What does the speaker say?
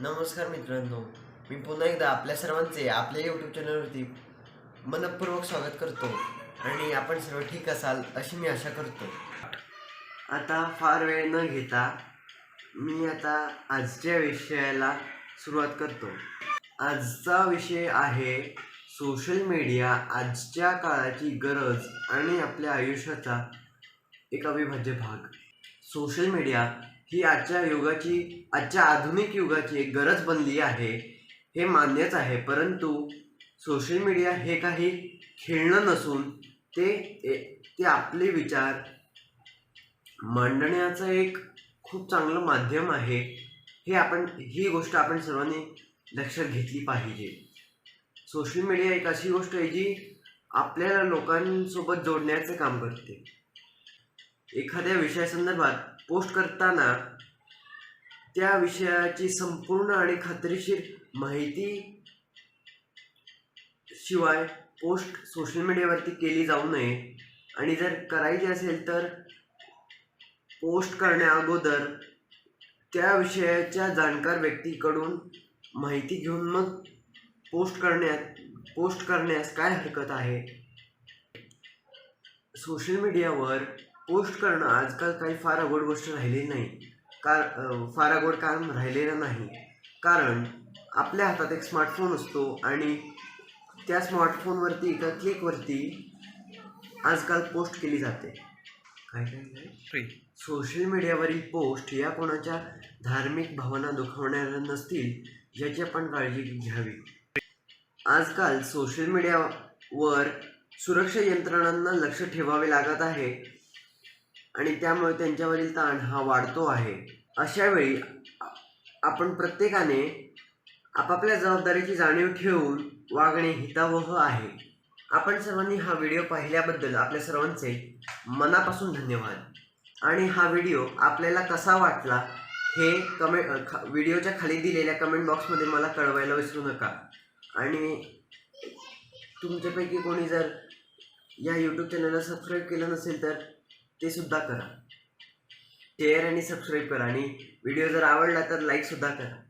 नमस्कार मित्रांनो मी पुन्हा एकदा आपल्या सर्वांचे आपल्या यूट्यूब चॅनलवरती मनपूर्वक स्वागत करतो आणि आपण सर्व ठीक असाल अशी मी आशा करतो. आता फार वेळ न घेता मी आता आजच्या विषयाला सुरुवात करतो. आजचा विषय आहे सोशल मीडिया आजच्या काळाची गरज आणि आपल्या आयुष्याचा एक अविभाज्य भाग. सोशल मीडिया ही आजच्या युगाची आजच्या आधुनिक युगाची एक गरज बनली आहे हे मान्यच आहे. परंतु सोशल मीडिया हे काही खेळणं नसून ते ते आपले विचार मांडण्याचं एक खूप चांगलं माध्यम आहे. हे आपण ही गोष्ट आपण सर्वांनी लक्षात घेतली पाहिजे. सोशल मीडिया एक अशी गोष्ट आहे जी आपल्याला लोकांसोबत जोडण्याचं काम करते. एखाद्या विषयासंदर्भात पोस्ट करताना त्या विषयाची संपूर्ण आणि खात्रीशीर माहिती शिवाय पोस्ट सोशल मीडियावरती केली जाऊ नये. आणि जर करायची असेल तर पोस्ट करण्या अगोदर त्या विषयाच्या जाणकार व्यक्तीकडून माहिती घेऊन मग पोस्ट करण्यात पोस्ट करण्यास काय हरकत आहे? सोशल मीडियावर पोस्ट करणं आजकाल काही फार अवघड गोष्ट राहिलेली नाही. कार फार अवघड काम राहिलेलं नाही. कारण आपल्या हातात एक स्मार्टफोन असतो आणि त्या स्मार्टफोनवरती एका क्लिकवरती आजकाल पोस्ट केली जाते. काय काय काय? सोशल मीडियावरील पोस्ट या कोणाच्या धार्मिक भावना दुखवणाऱ्या नसतील याची आपण काळजी घ्यावी. आजकाल सोशल मीडियावर सुरक्षा यंत्रणांना लक्ष ठेवावे लागत आहे. आणि त्यामुळे त्यांच्यावरील ताण हा वाढतो आहे. अशावेळी आपण प्रत्येकाने आपापल्या जबाबदारीची जाणीव ठेवून वागणे हितावह आहे. आपण सर्वांनी हा व्हिडिओ पाहिल्याबद्दल आपल्या सर्वांचे मनापासून धन्यवाद. आणि हा व्हिडिओ आपल्याला कसा वाटला हे कमेंट खा व्हिडिओच्या खाली दिलेल्या कमेंट बॉक्समध्ये मला कळवायला विसरू नका. आणि तुमच्यापैकी कोणी जर या यूट्यूब चॅनलला सबस्क्राईब केलं नसेल तर ते सुद्धा करा. शेअर आणि सबस्क्राईब करा आणि व्हिडिओ जर आवडला तर लाईकसुद्धा करा.